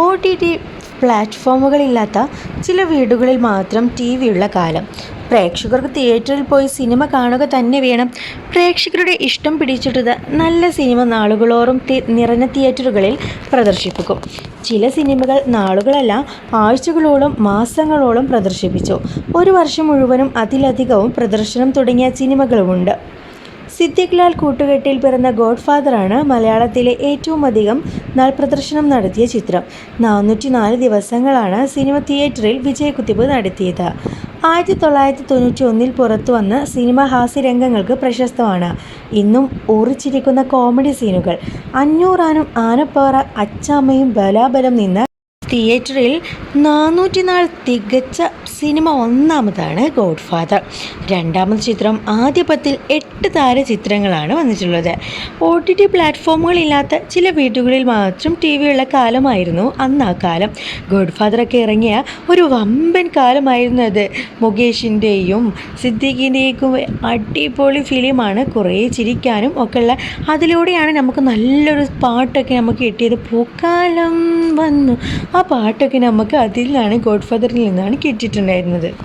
O T T പ്ലാറ്റ്ഫോമുകളില്ലാത്ത ചില വീടുകളിൽ മാത്രം ടി വിയുള്ള കാലം. പ്രേക്ഷകർക്ക് തിയേറ്ററിൽ പോയി സിനിമ കാണുക തന്നെ വേണം. പ്രേക്ഷകരുടെ ഇഷ്ടം പിടിച്ചിട്ടത് നല്ല സിനിമ നാളുകളോറും നിറഞ്ഞ തിയേറ്ററുകളിൽ പ്രദർശിപ്പിക്കും. ചില സിനിമകൾ നാളുകളല്ല ആഴ്ചകളോളം മാസങ്ങളോളം പ്രദർശിപ്പിച്ചു. ഒരു വർഷം മുഴുവനും അതിലധികവും പ്രദർശനം തുടങ്ങിയ സിനിമകളുമുണ്ട്. സിദ്ദിഖ് ലാൽ കൂട്ടുകെട്ടിൽ പിറന്ന ഗോഡ് ഫാദറാണ് മലയാളത്തിലെ ഏറ്റവും അധികം നാൾ പ്രദർശനം നടത്തിയ ചിത്രം. നാനൂറ്റി നാല് ദിവസങ്ങളാണ് സിനിമ തിയേറ്ററിൽ വിജയകുത്തിപ്പ് നടത്തിയത്. ആയിരത്തി തൊള്ളായിരത്തി തൊണ്ണൂറ്റി ഒന്നിൽ പുറത്തു വന്ന സിനിമ ഹാസ്യരംഗങ്ങൾക്ക് പ്രശസ്തമാണ്. ഇന്നും ഊറിച്ചിരിക്കുന്ന കോമഡി സീനുകൾ അഞ്ഞൂറാനും ആനപ്പാറ അച്ചാമ്മയും ബലാബലം നിന്ന് തിയേറ്ററിൽ നാനൂറ്റി നാല് തികച്ച സിനിമ ഒന്നാമതാണ് ഗോഡ് ഫാദർ രണ്ടാമത് ചിത്രം ആദ്യ പത്തിൽ എട്ട് താര ചിത്രങ്ങളാണ് വന്നിട്ടുള്ളത്. ഒ ടി ടി പ്ലാറ്റ്ഫോമുകളില്ലാത്ത ചില വീടുകളിൽ മാത്രം ടി ഉള്ള കാലമായിരുന്നു അന്ന് ആ കാലം. ഗോഡ് ഫാദറൊക്കെ ഇറങ്ങിയ ഒരു വമ്പൻ കാലമായിരുന്നു അത്. മുകേഷിന്റെയും സിദ്ദീഖിന്റെയും അടിപൊളി ഫിലിമാണ് കുറേ ചിരിക്കാനും ഒക്കെ ഉള്ള അതിലൂടെയാണ് നമുക്ക് നല്ലൊരു പാട്ടൊക്കെ നമുക്ക് കിട്ടിയത്. പൂക്കാലം വന്നു. ആ പാട്ടൊക്കെ നമുക്ക് നിന്നാണ് ഗോഡ് ഫാദറിൽ നിന്നാണ് കിട്ടിയിട്ടുണ്ടായിരുന്നത്